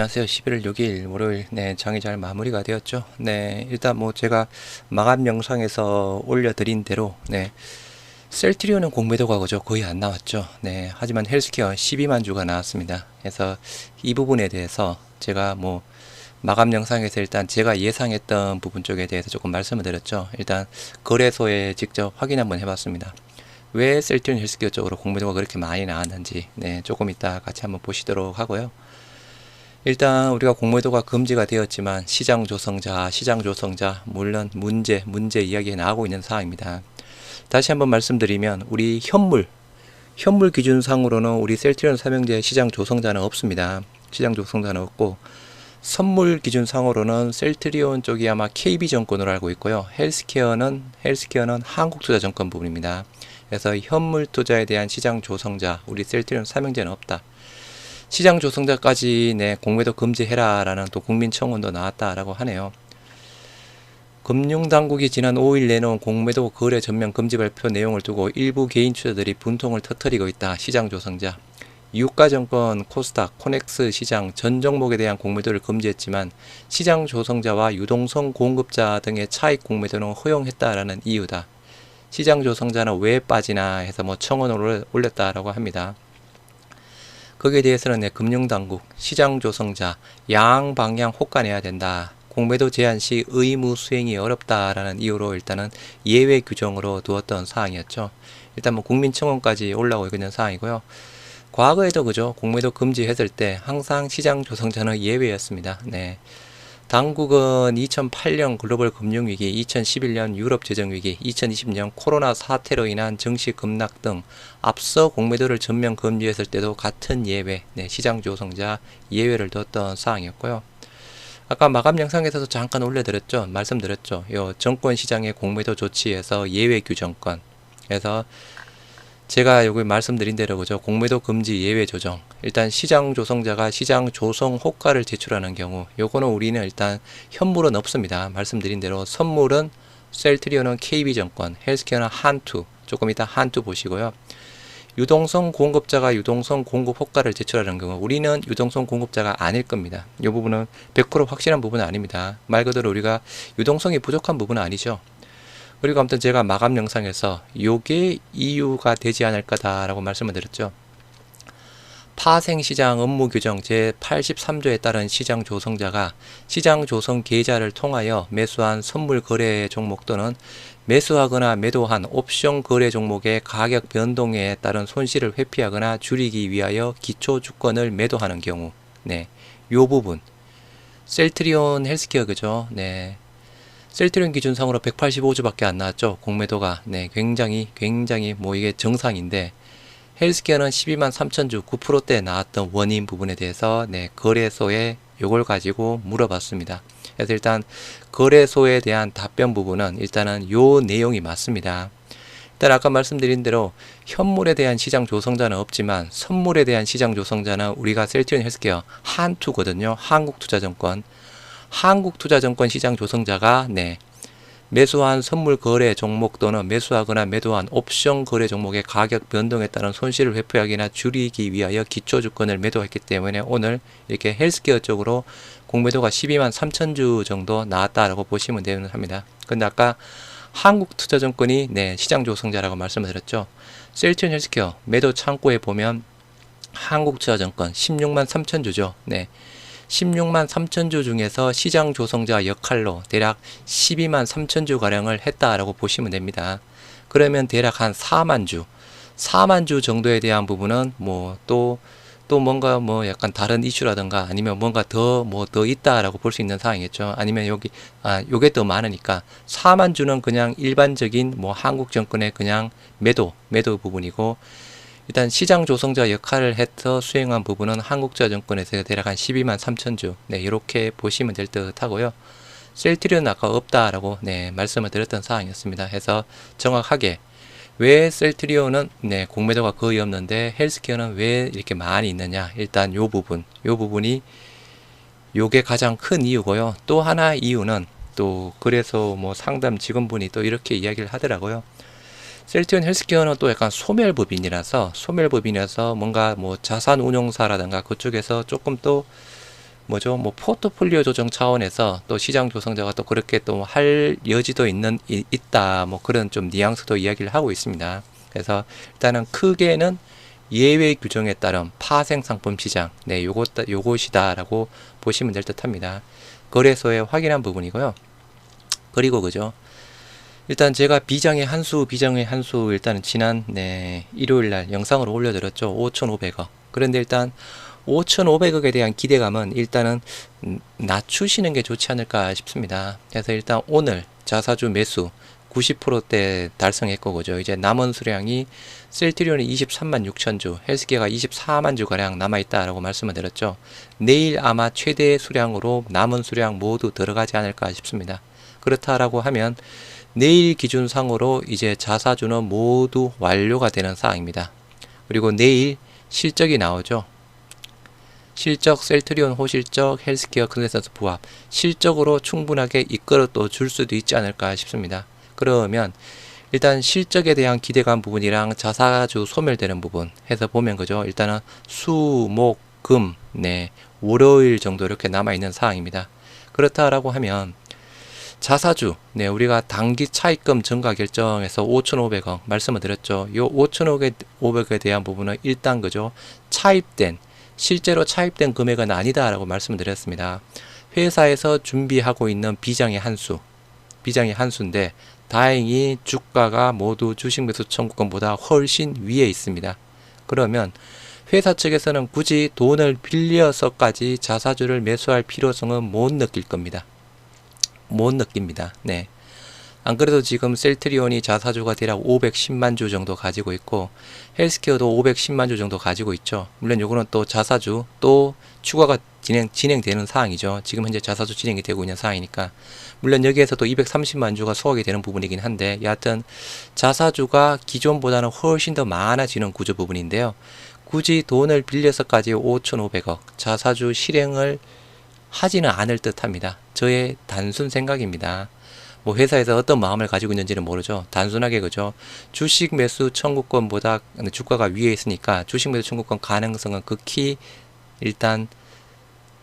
안녕하세요. 11월 6일 월요일 네 장이 잘 마무리가 되었죠. 네 일단 뭐 제가 마감 영상에서 올려드린 대로 네 셀트리온은 공매도가 그죠 거의 안 나왔죠. 네 하지만 헬스케어 12만 주가 나왔습니다. 그래서 이 부분에 대해서 제가 뭐 마감 영상에서 일단 제가 예상했던 부분 쪽에 대해서 조금 말씀을 드렸죠. 일단 거래소에 직접 확인 한번 해봤습니다. 왜 셀트리온 헬스케어 쪽으로 공매도가 그렇게 많이 나왔는지 네 조금 이따 같이 한번 보시도록 하고요. 일단 우리가 공매도가 금지가 되었지만 시장 조성자, 시장 조성자 물론 문제, 문제 이야기가 나오고 있는 사항입니다. 다시 한번 말씀드리면 우리 현물, 현물 기준상으로는 우리 셀트리온 삼형제 시장 조성자는 없습니다. 시장 조성자는 없고 선물 기준상으로는 셀트리온 쪽이 아마 KB증권으로 알고 있고요. 헬스케어는 헬스케어는 한국투자증권 부분입니다. 그래서 현물 투자에 대한 시장 조성자 우리 셀트리온 삼형제는 없다. 시장 조성자까지 내 공매도 금지해라라는 또 국민 청원도 나왔다라고 하네요. 금융당국이 지난 5일 내놓은 공매도 거래 전면 금지 발표 내용을 두고 일부 개인 투자들이 분통을 터뜨리고 있다. 시장 조성자. 유가증권, 코스닥, 코넥스 시장 전 종목에 대한 공매도를 금지했지만 시장 조성자와 유동성 공급자 등의 차익 공매도는 허용했다라는 이유다. 시장 조성자는 왜 빠지나 해서 뭐 청원을 올렸다라고 합니다. 거기에 대해서는 네, 금융당국, 시장 조성자, 양 방향 호가내야 된다. 공매도 제한 시 의무 수행이 어렵다라는 이유로 일단은 예외 규정으로 두었던 사항이었죠. 일단 뭐 국민청원까지 올라오고 있는 사항이고요. 과거에도 그죠. 공매도 금지했을 때 항상 시장 조성자는 예외였습니다. 네. 당국은 2008년 글로벌 금융위기, 2011년 유럽 재정위기, 2020년 코로나 사태로 인한 증시 급락 등 앞서 공매도를 전면 금지했을 때도 같은 예외, 네, 시장 조성자 예외를 뒀던 사항이었고요. 아까 마감 영상에서도 잠깐 올려드렸죠. 말씀드렸죠. 요 정권 시장의 공매도 조치에서 예외 규정권. 그래서 제가 여기 말씀드린 대로 그죠 공매도 금지 예외 조정 일단 시장 조성자가 시장 조성 호가를 제출하는 경우 요거는 우리는 일단 현물은 없습니다. 말씀드린 대로 선물은 셀트리온은 KB증권 헬스케어는 한투 조금 이따 한투 보시고요. 유동성 공급자가 유동성 공급 호가를 제출하는 경우 우리는 유동성 공급자가 아닐 겁니다. 이 부분은 100% 확실한 부분은 아닙니다. 말 그대로 우리가 유동성이 부족한 부분은 아니죠 그리고 아무튼 제가 마감 영상에서 요게 이유가 되지 않을 거다라고 말씀을 드렸죠. 파생시장 업무 규정 제83조에 따른 시장 조성자가 시장 조성 계좌를 통하여 매수한 선물 거래 종목 또는 매수하거나 매도한 옵션 거래 종목의 가격 변동에 따른 손실을 회피하거나 줄이기 위하여 기초 주권을 매도하는 경우 네. 요 부분 셀트리온 헬스케어 그죠? 네. 셀트리온 기준상으로 185주밖에 안 나왔죠. 공매도가 네, 굉장히 굉장히 뭐 이게 정상인데 헬스케어는 12만 3천주 9%대 나왔던 원인 부분에 대해서 네, 거래소에 요걸 가지고 물어봤습니다. 그래서 일단 거래소에 대한 답변 부분은 일단은 요 내용이 맞습니다. 일단 아까 말씀드린 대로 현물에 대한 시장 조성자는 없지만 선물에 대한 시장 조성자는 우리가 셀트리온 헬스케어 한투거든요. 한국투자증권 한국투자증권 시장 조성자가 네, 매수한 선물 거래 종목 또는 매수하거나 매도한 옵션 거래 종목의 가격 변동에 따른 손실을 회피하기나 줄이기 위하여 기초 주권을 매도했기 때문에 오늘 이렇게 헬스케어 쪽으로 공매도가 12만 3천 주 정도 나왔다라고 보시면 되합니다. 근데 아까 한국투자증권이 네, 시장 조성자라고 말씀을 드렸죠. 셀트리온 헬스케어 매도 창고에 보면 한국투자증권 16만 3천 주죠. 네. 16만 3천 주 중에서 시장 조성자 역할로 대략 12만 3천 주 가량을 했다라고 보시면 됩니다. 그러면 대략 한 4만 주, 4만 주 정도에 대한 부분은 뭐또또 뭔가 뭐 약간 다른 이슈라든가 아니면 뭔가 더뭐 더 있다라고 볼 수 있는 상황이겠죠. 아니면 여기 아 요게 더 많으니까 4만 주는 그냥 일반적인 뭐 한국 정권의 그냥 매도 매도 부분이고 일단 시장 조성자 역할을 해서 수행한 부분은 한국자정권에서 대략 한 12만 3천 주, 네, 이렇게 보시면 될 듯 하고요. 셀트리온 아까 없다라고 네, 말씀을 드렸던 사항이었습니다. 해서 정확하게 왜 셀트리온은 네, 공매도가 거의 없는데 헬스케어는 왜 이렇게 많이 있느냐? 일단 요 부분, 요 부분이 요게 가장 큰 이유고요. 또 하나 이유는 또 그래서 뭐 상담 직원분이 또 이렇게 이야기를 하더라고요. 셀티온 헬스케어는 또 약간 소멸법인이라서 소멸법인이라서 뭔가 뭐 자산 운용사라든가 그쪽에서 조금 또 뭐죠? 뭐 포트폴리오 조정 차원에서 또 시장 조성자가 또 그렇게 또 할 여지도 있는 이- 있다. 뭐 그런 좀 뉘앙스도 이야기를 하고 있습니다. 그래서 일단은 크게는 예외 규정에 따른 파생 상품 시장, 네, 요것 요것이다라고 보시면 될 듯합니다. 거래소에 확인한 부분이고요. 그리고 그죠? 일단 제가 비장의 한수, 비장의 한수 일단은 지난 네, 일요일 날 영상으로 올려드렸죠. 5,500억. 그런데 일단 5,500억에 대한 기대감은 일단은 음, 낮추시는 게 좋지 않을까 싶습니다. 그래서 일단 오늘 자사주 매수 90%대 달성했고 그죠. 이제 남은 수량이 셀트리온이 23만 6천 주, 헬스케어가 24만 주 가량 남아 있다 라고 말씀을 드렸죠. 내일 아마 최대 수량으로 남은 수량 모두 들어가지 않을까 싶습니다. 그렇다라고 하면 내일 기준상으로 이제 자사주는 모두 완료가 되는 사항입니다. 그리고 내일 실적이 나오죠. 실적 셀트리온 호실적 헬스케어 클래스에서 부합 실적으로 충분하게 이끌어 또 줄 수도 있지 않을까 싶습니다. 그러면 일단 실적에 대한 기대감 부분이랑 자사주 소멸되는 부분 해서 보면 그죠. 일단은 수, 목, 금, 네 월요일 정도 이렇게 남아 있는 사항입니다. 그렇다라고 하면 자사주, 네, 우리가 단기 차입금 증가 결정에서 5,500억 말씀을 드렸죠. 요 5,500억에 대한 부분은 일단 그죠. 차입된, 실제로 차입된 금액은 아니다라고 말씀을 드렸습니다. 회사에서 준비하고 있는 비장의 한 수, 비장의 한 수인데, 다행히 주가가 모두 주식 매수 청구권보다 훨씬 위에 있습니다. 그러면 회사 측에서는 굳이 돈을 빌려서까지 자사주를 매수할 필요성은 못 느낄 겁니다. 못 느낍니다. 네. 안 그래도 지금 셀트리온이 자사주가 대략 510만 주 정도 가지고 있고 헬스케어도 510만 주 정도 가지고 있죠. 물론 요거는 또 자사주 또 추가가 진행 진행되는 사항이죠. 지금 현재 자사주 진행이 되고 있는 사항이니까 물론 여기에서도 230만 주가 소화가 되는 부분이긴 한데 여하튼 자사주가 기존보다는 훨씬 더 많아지는 구조 부분인데요. 굳이 돈을 빌려서까지 5,500억 자사주 실행을 하지는 않을 듯합니다. 저의 단순 생각입니다. 뭐 회사에서 어떤 마음을 가지고 있는지는 모르죠. 단순하게 그죠. 주식 매수 청구권보다 주가가 위에 있으니까 주식 매수 청구권 가능성은 극히 일단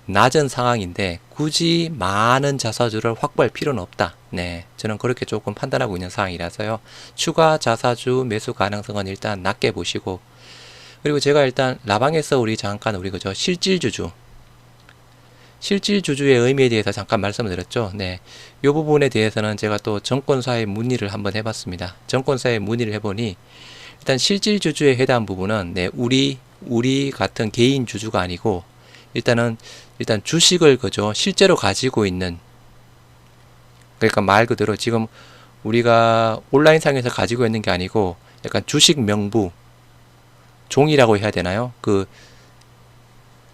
낮은 상황인데 굳이 많은 자사주를 확보할 필요는 없다. 네, 저는 그렇게 조금 판단하고 있는 상황이라서요. 추가 자사주 매수 가능성은 일단 낮게 보시고 그리고 제가 일단 라방에서 우리 잠깐 우리 그죠 실질주주 실질 주주의 의미에 대해서 잠깐 말씀을 드렸죠. 네. 이 부분에 대해서는 제가 또 정권사에 문의를 한번 해봤습니다. 정권사에 문의를 해보니 일단 실질 주주에 해당 부분은 네, 우리 우리 같은 개인 주주가 아니고 일단은 일단 주식을 그죠 실제로 가지고 있는 그러니까 말 그대로 지금 우리가 온라인상에서 가지고 있는 게 아니고 약간 주식 명부 종이라고 해야 되나요? 그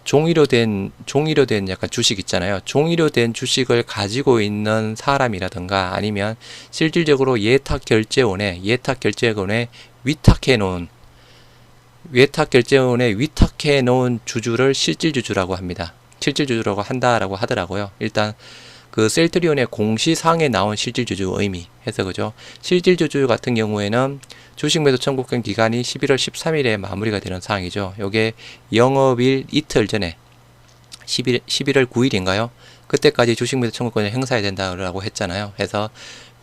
종이로 된 종이로 된 약간 주식 있잖아요. 종이로 된 주식을 가지고 있는 사람이라든가 아니면 실질적으로 예탁 결제원에 예탁 결제원에 위탁해 놓은 예탁 결제원에 위탁해 놓은 주주를 실질 주주라고 합니다. 실질 주주라고 한다라고 하더라고요. 일단 그 셀트리온의 공시상에 나온 실질 주주 의미 해서 그죠. 실질 주주 같은 경우에는 주식 매도 청구권 기간이 11월 13일에 마무리가 되는 사항이죠. 요게 영업일 이틀 전에 11, 11월 9일인가요? 그때까지 주식 매도 청구권을 행사해야 된다고 했잖아요. 그래서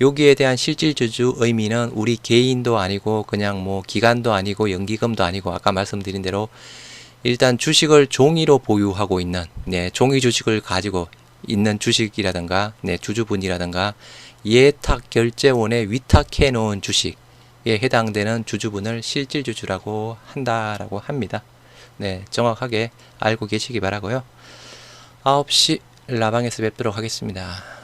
여기에 대한 실질 주주 의미는 우리 개인도 아니고 그냥 뭐 기간도 아니고 연기금도 아니고 아까 말씀드린 대로 일단 주식을 종이로 보유하고 있는 네, 종이 주식을 가지고 있는 주식이라든가 네, 주주분이라든가 예탁 결제원에 위탁해 놓은 주식에 해당되는 주주분을 실질 주주라고 한다라고 합니다. 네, 정확하게 알고 계시기 바라고요. 9시 라방에서 뵙도록 하겠습니다.